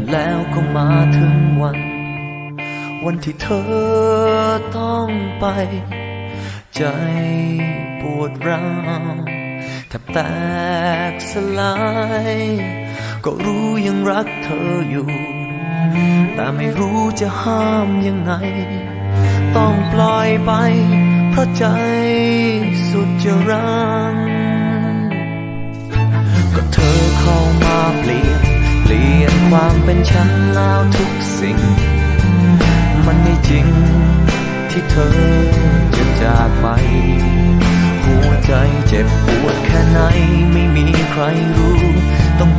และแล้วก็มาถึงวัน วันที่เธอต้องไป ใจปวดร้าวแทบแตกสลาย ก็รู้ยังรักเธออยู่ แต่ไม่รู้จะห้ามยังไง ต้องปล่อยไป เพราะใจสุดจะรัง เป็นฉันแล้วทุกสิ่ง มันไม่จริงที่เธอจะจากไป หัวใจเจ็บปวดแค่ไหนไม่มีใครรู้ ต้อง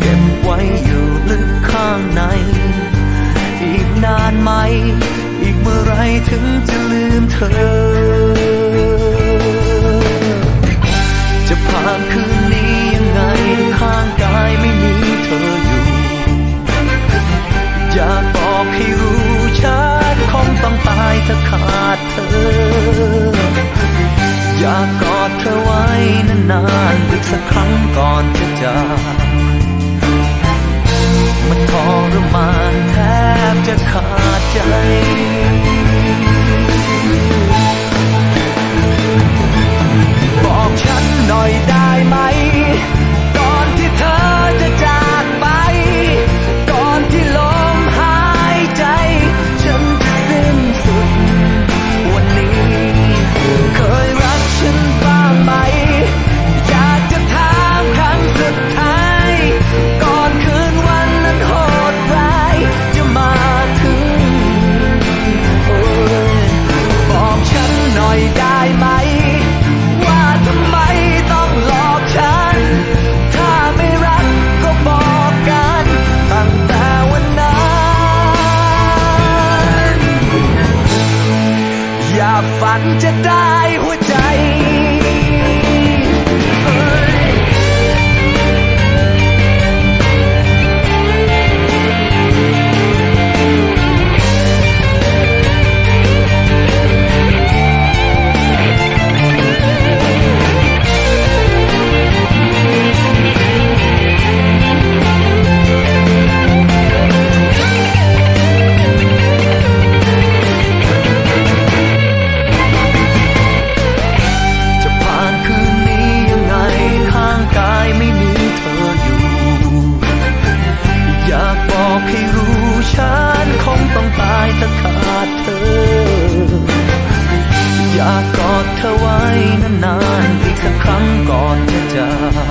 Jedi. อกให้รู้ฉันคงต้องตายถ้าขาดเธอ อยากกอดเธอไว้นานๆอีกสักครั้งก่อนจะจาก